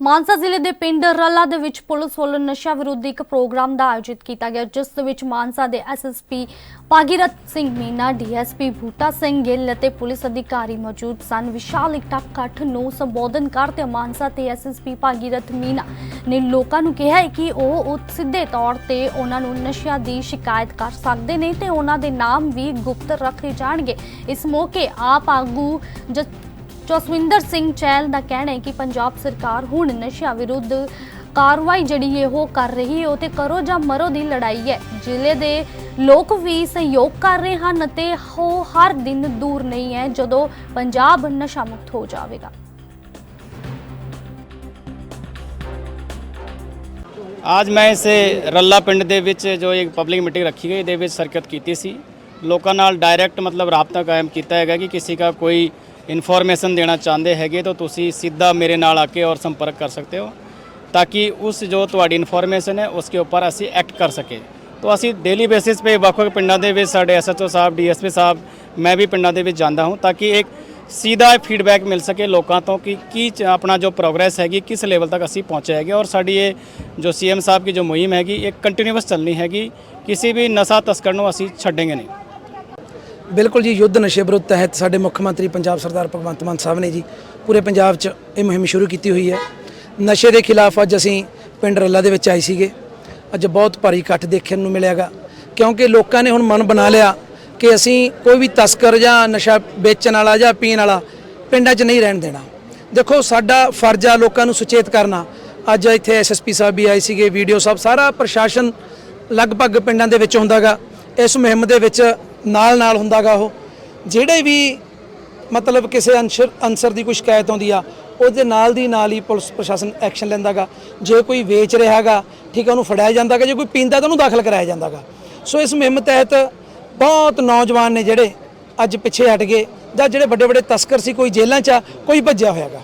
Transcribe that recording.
ਮਾਨਸਾ ਜ਼ਿਲ੍ਹੇ ਦੇ ਪਿੰਡ ਰੱਲਾ ਦੇ ਵਿੱਚ ਪੁਲਿਸ ਵੱਲੋਂ ਨਸ਼ਾ ਵਿਰੋਧੀ ਇੱਕ ਪ੍ਰੋਗਰਾਮ ਦਾ ਆਯੋਜਿਤ ਕੀਤਾ ਗਿਆ, ਜਿਸ ਦੇ ਵਿੱਚ ਮਾਨਸਾ ਦੇ ਐਸਐਸਪੀ ਭਾਗੀਰਥ ਸਿੰਘ ਮੀਨਾ ਡੀਐਸਪੀ ਭੂਟਾ ਸਿੰਘ ਗਿੱਲ ਅਤੇ ਪੁਲਿਸ ਅਧਿਕਾਰੀ ਮੌਜੂਦ ਸਨ। ਵਿਸ਼ਾਲ ਇਕੱਠ ਨੂੰ ਸੰਬੋਧਨ ਕਰਦੇ ਮਾਨਸਾ ਤੇ ਐਸਐਸਪੀ ਭਾਗੀਰਥ ਮੀਨਾ ਨੇ ਲੋਕਾਂ ਨੂੰ ਕਿਹਾ ਕਿ ਉਹ ਸਿੱਧੇ ਤੌਰ ਤੇ ਉਹਨਾਂ ਨੂੰ ਨਸ਼ਿਆਂ ਦੀ ਸ਼ਿਕਾਇਤ ਕਰ ਸਕਦੇ ਨੇ ਤੇ ਉਹਨਾਂ ਦੇ ਨਾਮ ਵੀ ਗੁਪਤ ਰੱਖੇ ਜਾਣਗੇ। ਇਸ ਮੌਕੇ ਆਪ ਆਗੂ ਜ ਜਸਵਿੰਦਰ ਸਿੰਘ ਚਹਿਲ ਦਾ ਕਹਿਣਾ ਹੈ ਕਿ ਪੰਜਾਬ ਸਰਕਾਰ ਹੁਣ ਨਸ਼ਿਆਂ ਵਿਰੁੱਧ ਕਾਰਵਾਈ ਜਿਹੜੀ ਹੈ ਉਹ ਕਰ ਰਹੀ ਹੈ, ਉਹ ਤੇ ਕਰੋ ਜਾਂ ਮਰੋ ਦੀ ਲੜਾਈ ਹੈ। ਜ਼ਿਲ੍ਹੇ ਦੇ ਲੋਕ ਵੀ ਸਹਿਯੋਗ ਕਰ ਰਹੇ ਹਨ ਅਤੇ ਉਹ ਹਰ ਦਿਨ ਦੂਰ ਨਹੀਂ ਹੈ ਜਦੋਂ ਪੰਜਾਬ ਨਸ਼ਾ ਮੁਕਤ ਹੋ ਜਾਵੇਗਾ। ਅੱਜ ਮੈਂ ਇਸੇ ਰੱਲਾ ਪਿੰਡ ਦੇ ਵਿੱਚ ਜੋ ਇੱਕ ਪਬਲਿਕ ਮੀਟਿੰਗ ਰੱਖੀ ਗਈ ਦੇ ਵਿੱਚ ਸ਼ਿਰਕਤ ਕੀਤੀ ਸੀ ਲੋਕਾਂ ਨਾਲ ਡਾਇਰੈਕਟ ਮਤਲਬ ਰਾਬਤਾ ਕਾਇਮ ਕੀਤਾ ਹੈਗਾ ਕਿ ਕਿਸੇ ਦਾ ਕੋਈ ਇਨਫੋਰਮੇਸ਼ਨ ਦੇਣਾ ਚਾਹੁੰਦੇ ਹੈਗੇ ਤਾਂ ਤੁਸੀਂ ਸਿੱਧਾ ਮੇਰੇ ਨਾਲ ਆ ਕੇ ਔਰ ਸੰਪਰਕ ਕਰ ਸਕਦੇ ਹੋ, ਤਾਂ ਕਿ ਉਸ ਜੋ ਤੁਹਾਡੀ ਇਨਫੋਰਮੇਸ਼ਨ ਹੈ ਉਸਕੇ ਉੱਪਰ ਅਸੀਂ ਐਕਟ ਕਰ ਸਕੇ ਤਾਂ ਅਸੀਂ ਡੇਲੀ ਬੇਸਿਸ ਤੇ ਵੱਖ-ਵੱਖ ਪਿੰਡਾਂ ਦੇ ਵਿੱਚ ਸਾਡੇ ਐਸਐਚਓ ਸਾਹਿਬ ਡੀਐਸਪੀ ਸਾਹਿਬ, ਮੈਂ ਵੀ ਪਿੰਡਾਂ ਦੇ ਵਿੱਚ ਜਾਂਦਾ ਹਾਂ ਤਾਂ ਕਿ ਇੱਕ ਸਿੱਧਾ ਫੀਡਬੈਕ ਮਿਲ ਸਕੇ ਲੋਕਾਂ ਤੋਂ ਕਿ ਕੀ ਚ- ਆਪਣਾ ਜੋ ਪ੍ਰੋਗਰੈਸ ਹੈਗੀ, ਕਿਸ ਲੈਵਲ ਤੱਕ ਅਸੀਂ ਪਹੁੰਚੇ ਹੈਗੇ ਔਰ ਸਾਡੀ ਇਹ ਜੋ ਸੀਐਮ ਸਾਹਿਬ ਕੀ ਜੋ ਮੁਹਿੰਮ ਹੈਗੀ, ਇਹ ਕੰਟੀਨਿਊਸ ਚੱਲਣੀ ਹੈਗੀ, ਕਿਸੇ ਵੀ ਨਸ਼ਾ ਤਸਕਰ ਨੂੰ ਅਸੀਂ ਛੱਡਾਂਗੇ ਨਹੀਂ। ਬਿਲਕੁਲ ਜੀ, ਯੁੱਧ ਨਸ਼ੇ ਵਿਰੁੱਧ ਤਹਿਤ ਸਾਡੇ ਮੁੱਖ ਮੰਤਰੀ ਪੰਜਾਬ ਸਰਦਾਰ ਭਗਵੰਤ ਮਾਨ ਸਾਹਿਬ ਨੇ ਜੀ ਪੂਰੇ ਪੰਜਾਬ 'ਚ ਇਹ ਮੁਹਿੰਮ ਸ਼ੁਰੂ ਕੀਤੀ ਹੋਈ ਹੈ। ਨਸ਼ੇ ਦੇ ਖਿਲਾਫ ਅੱਜ ਅਸੀਂ ਪਿੰਡ ਰੱਲਾ ਦੇ ਵਿੱਚ ਆਏ ਸੀਗੇ। ਅੱਜ ਬਹੁਤ ਭਾਰੀ ਇਕੱਠ ਦੇਖਣ ਨੂੰ ਮਿਲਿਆਗਾ। ਕਿਉਂਕਿ ਲੋਕਾਂ ਨੇ ਹੁਣ ਮਨ ਬਣਾ ਲਿਆ ਕਿ ਅਸੀਂ ਕੋਈ ਵੀ ਤਸਕਰ ਜਾਂ ਨਸ਼ਾ ਵੇਚਣ ਵਾਲਾ ਜਾਂ ਪੀਣ ਵਾਲਾ ਪਿੰਡਾਂ 'ਚ ਨਹੀਂ ਰਹਿਣ ਦੇਣਾ। ਦੇਖੋ, ਸਾਡਾ ਫਰਜ਼ ਆ ਲੋਕਾਂ ਨੂੰ ਸੁਚੇਤ ਕਰਨਾ। ਅੱਜ ਇੱਥੇ ਐਸਐਸਪੀ ਸਾਹਿਬ ਵੀ ਆਏ ਸੀਗੇ ਵੀਡੀਓ ਸਾਹਿਬ, ਸਾਰਾ ਪ੍ਰਸ਼ਾਸਨ ਲਗਭਗ ਪਿੰਡਾਂ ਦੇ ਵਿੱਚ ਹੁੰਦਾਗਾ। ਇਸ ਮੁਹਿੰਮ ਦੇ ਵਿੱਚ ਨਾਲ ਨਾਲ ਹੁੰਦਾਗਾ ਉਹ। ਜਿਹੜੇ ਵੀ ਮਤਲਬ ਕਿਸੇ ਅੰਸ਼ਰ ਅਨਸਰ ਦੀ ਕੋਈ ਸ਼ਿਕਾਇਤ ਆਉਂਦੀ ਆ, ਉਹਦੇ ਨਾਲ ਦੀ ਨਾਲ ਹੀ ਪੁਲਿਸ ਪ੍ਰਸ਼ਾਸਨ ਐਕਸ਼ਨ ਲੈਂਦਾਗਾ। ਜੇ ਕੋਈ ਵੇਚ ਰਿਹਾਗਾ ਠੀਕ ਹੈ ਉਹਨੂੰ ਫੜਿਆ ਜਾਂਦਾਗਾ, ਜੇ ਕੋਈ ਪੀਂਦਾ ਤਾਂ ਉਹਨੂੰ ਦਾਖਲ ਕਰਾਇਆ ਜਾਂਦਾਗਾ। ਸੋ ਇਸ ਮੁਹਿੰਮ ਤਹਿਤ ਬਹੁਤ ਨੌਜਵਾਨ ਨੇ ਜਿਹੜੇ ਅੱਜ ਪਿੱਛੇ ਹਟ ਗਏ ਜਾਂ ਜਿਹੜੇ ਵੱਡੇ ਵੱਡੇ ਤਸਕਰ ਸੀ, ਕੋਈ ਜੇਲ੍ਹਾਂ 'ਚ ਆ, ਕੋਈ ਭੱਜਿਆ ਹੋਇਆਗਾ।